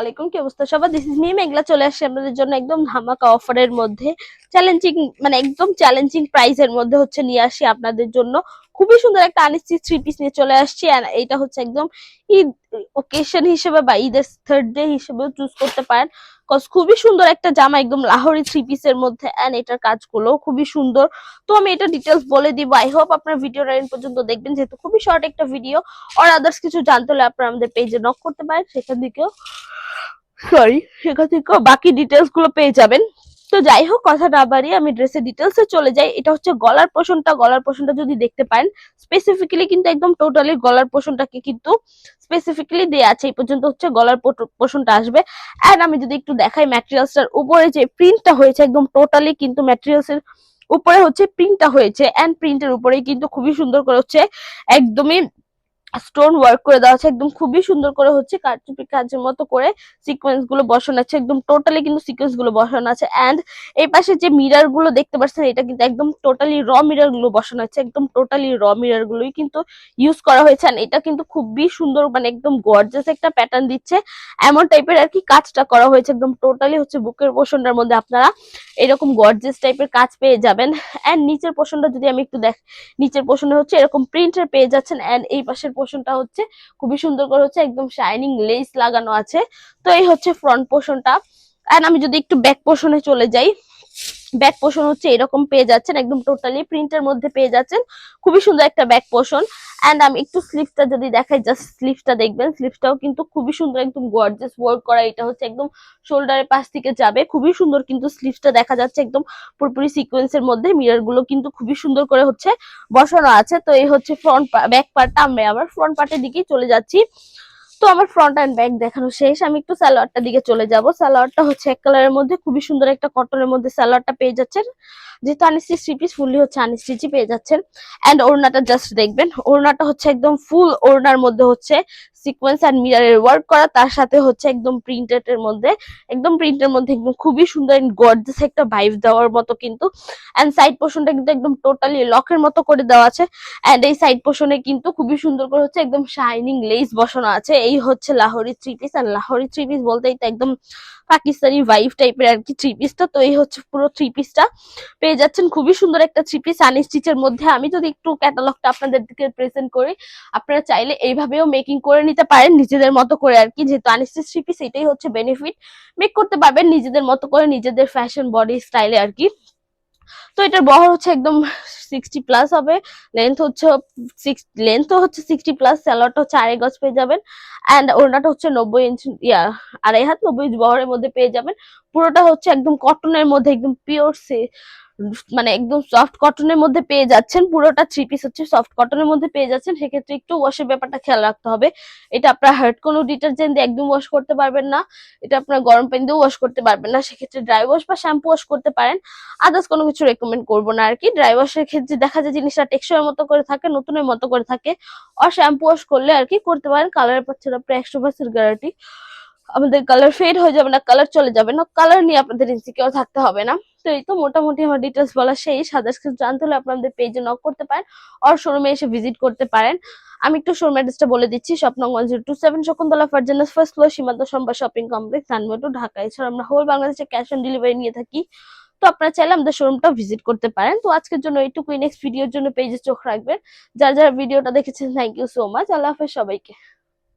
আলাইকুম, কি চলে আপনাদের জন্য একদম ধামাকা মধ্যে। চ্যালেঞ্জিং মানে একদম চ্যালেঞ্জিং মধ্যে হচ্ছে নিয়ে আসি আপনাদের জন্য। খুবই সুন্দর একটা আনিস্টি থ্রি পিস নিয়ে চলে আসছি এটা হচ্ছে একদম ঈদ ওকেশন হিসেবে বা ঈদের থার্ড ডে হিসেবেও চুজ করতে পারেন কজ খুবই সুন্দর একটা জামা একদম লাহোরি থ্রি পিসের মধ্যে এন্ড এটার কাজগুলো খুবই সুন্দর। তো আমি এটা ডিটেলস বলে দিব আই হোপ আপনার ভিডিওটা এন্ড পর্যন্ত দেখবেন, যেহেতু খুবই শর্ট একটা ভিডিও আর আদার্স কিছু জানতে হলে আপনারা আমাদের পেজে নক করতে পারেন, সেখান থেকেও সরি সেখান থেকেও বাকি ডিটেলসগুলো পেয়ে যাবেন। তো যাই হোক কথা না বাড়িয়ে আমি ড্রেসের ডিটেলস চলে যাই। এটা হচ্ছে গলার পোষণটা। গলার পোষণটা যদি দেখতে পারেন স্পেসিফিক্যালি কিন্তু একদম টোটালি গলার পোষণটাকে কিন্তু স্পেসিফিক্যালি দেয়া আছে। এই পর্যন্ত হচ্ছে গলার পোষণটা আসবে। এন্ড আমি যদি একটু দেখাই ম্যাটেরিয়ালসটার উপরে যে প্রিন্টটা হয়েছে, একদম টোটালি কিন্তু ম্যাটেরিয়ালস এর উপরে হচ্ছে প্রিন্টটা হয়েছে। এন্ড প্রিন্টের উপরেই কিন্তু খুবই সুন্দর করে হচ্ছে একদমই স্টোন ওয়ার্ক করে দেওয়া আছে, একদম খুবই সুন্দর করে হচ্ছে কারচুপি কাজের মতো করে সিকোয়েন্সগুলো বসানো আছে, একদম টোটালি কিন্তু সিকোয়েন্সগুলো বসানো আছে এন্ড এই পাশে যে মিররগুলো দেখতে পাচ্ছেন, এটা কিন্তু একদম টোটালি র মিররগুলো বসানো আছে, একদম টোটালি র মিরর গুলোই কিন্তু ইউজ করা হয়েছে এটা কিন্তু খুবই সুন্দর মানে একদম গর্জাস একটা প্যাটার্ন দিচ্ছে। এমন টাইপের আর কি কাজটা করা হয়েছে, একদম টোটালি হচ্ছে বুকের পোষণটার মধ্যে আপনারা এরকম গর্জাস টাইপের কাজ পেয়ে যাবেন। এন্ড নিচের পোষণটা যদি আমি একটু দেখ নিচের পোষণে হচ্ছে এরকম প্রিন্টের পেয়ে যাচ্ছেন এন্ড এই পাশের পোষণটা হচ্ছে খুবই সুন্দর করে হচ্ছে একদম শাইনিং লেস লাগানো আছে। তো এই হচ্ছে ফ্রন্ট পোর্শনটা এন্ড আমি যদি একটু ব্যাক পোর্শনে চলে যাই ব্যাক পোষণ হচ্ছে এরকম পেয়ে যাচ্ছেন, একদম টোটালি প্রিন্টের মধ্যে পেয়ে যাচ্ছেন। খুবই সুন্দর একটা ব্যাক পোষণ। এন্ড আমি একটু স্লিভসটা যদি দেখাই জাস্ট স্লিভসটা দেখবেন স্লিভসটাও কিন্তু খুবই সুন্দর, একদম গর্জিয়াস ওয়ার্ক করা এটা হচ্ছে একদম শোল্ডারের পাশ থেকে যাবে। খুবই সুন্দর কিন্তু স্লিভসটা দেখা যাচ্ছে একদম পুরোপুরি সিকোয়েন্সের মধ্যে। মিররগুলো কিন্তু খুবই সুন্দর করে হচ্ছে বসানো আছে। তো এই হচ্ছে ফ্রন্ট ব্যাক পার্টটা আমি আবার ফ্রন্ট পার্টের দিকেই চলে যাচ্ছি। তো আমার ফ্রন্ট অ্যান্ড ব্যাক দেখানো শেষ। আমি একটু স্যালোয়ারটা দিকে চলে যাব। স্যালোয়ারটা হচ্ছে এক কালারের মধ্যে, খুবই সুন্দর একটা কটনের মধ্যে স্যালোয়ারটা পেয়ে যাচ্ছেন। যেহেতু আনিস্টিচ থ্রি পিস ফুললি হচ্ছে আনিস্টিচই পেয়ে যাচ্ছেন। অ্যান্ড ওড়নাটা জাস্ট দেখবেন। ওড়নাটা হচ্ছে একদম ফুল ওড়নার মধ্যে হচ্ছে সিকোয়েন্স অ্যান্ড মিরারের ওয়ার্ক করা, তার সাথে হচ্ছে একদম প্রিন্টেড এর মধ্যে, একদম প্রিন্টের মধ্যে একদম খুবই সুন্দর গর্জিয়াস একটা ভাইব দেওয়ার মতো কিন্তু এন্ড সাইড পোর্শনটা কিন্তু একদম টোটালি লকের মতো করে দেওয়া আছে এন্ড এই সাইড পোর্শনে কিন্তু খুবই সুন্দর করে হচ্ছে একদম শাইনিং লেস বসানো আছে, এই হচ্ছে লাহোরি থ্রি পিস আর লাহোরি থ্রি পিস বলতেই তো একদম পাকিস্তানি ভাইভ টাইপের আর কি থ্রি পিসটা তো এই হচ্ছে পুরো থ্রি পিসটা পেয়ে যাচ্ছেন খুবই সুন্দর একটা থ্রি পিস আনি স্টিচের মধ্যে, আমি যদি একটু ক্যাটালগটা আপনাদেরকে প্রেজেন্ট করি, আপনারা চাইলে এইভাবেও মেকিং করে নিতে পারেন নিজেদের মতো করে আর কি। যেহেতু আনিস্টিচ থ্রি পিস এটাই হচ্ছে বেনিফিট মেক করতে পারবেন নিজেদের মতো করে নিজেদের ফ্যাশন বডি স্টাইলে আর কি। তো এটার বহর হচ্ছে একদম সিক্সটি প্লাস হবে। লেন্থ হচ্ছে সিক্স লেন্থ হচ্ছে সিক্সটি প্লাস স্যালোয়ারটা হচ্ছে আড়াই গজ পেয়ে যাবেন। অ্যান্ড ওড়নাটা হচ্ছে নব্বই ইঞ্চ ইয়া, আড়াই হাত নব্বই ইঞ্চ বহরের মধ্যে পেয়ে যাবেন। পুরোটা হচ্ছে একদম কটনের মধ্যে, একদম পিওর সে মানে একদম সফট কটনের মধ্যে পেয়ে যাচ্ছেন। পুরোটা থ্রি পিস হচ্ছে সফট কটনের মধ্যে পেয়ে যাচ্ছেন। সেক্ষেত্রে একটু ওয়াশের ব্যাপারটা খেয়াল রাখতে হবে। এটা আপনার হার্ড কোনো ডিটারজেন্ট দিয়ে একদম ওয়াশ করতে পারবেন না। এটা আপনার গরম পানি দিয়েও ওয়াশ করতে পারবেন না। সেক্ষেত্রে ড্রাই ওয়াশ বা শ্যাম্পু ওয়াশ করতে পারেন। আদার্স কোনো কিছু রেকমেন্ড করব না আর কি ড্রাই ওয়াশের ক্ষেত্রে দেখা যায় জিনিসটা টেকসই মতো করে থাকে, নতুনের মতো করে থাকে। আর শ্যাম্পু ওয়াশ করলে আর কি করতে পারেন। কালারের পাচ্ছেন আপনার একশো পার্সেন্ট গ্যারান্টি আমাদের কালার ফেড হয়ে যাবে না কালার চলে যাবে না কালার নিয়ে আপনাদের ইনসিকিউর থাকতে হবে না। তো এই তো মোটামুটি আমার ডিটেলস বলা সেই সাদাস কিছু জানতে হলে আপনাদের পেজে নক করতে পারেন আর শোরুমে এসে ভিজিট করতে পারেন। আমি একটু শোরুম অ্যাড্রেসটা বলে দিচ্ছি Swapna one zero two seven Shakuntala Farzana's first floor Shimanto Shambhar shopping complex সানমেটু Dhaka এছাড়া আমরা হোল বাংলাদেশে ক্যাশ অন ডেলিভারি নিয়ে থাকি। তো আপনারা চাইলে আমাদের শোরুমটা ভিজিট করতে পারেন। তো আজকের জন্য এইটুকুই। নেক্সট ভিডিওর জন্য পেজে চোখ রাখবেন। যারা যারা ভিডিওটা দেখেছেন থ্যাংক ইউ সো মাচ আল্লাহ হাফেজ সবাইকে।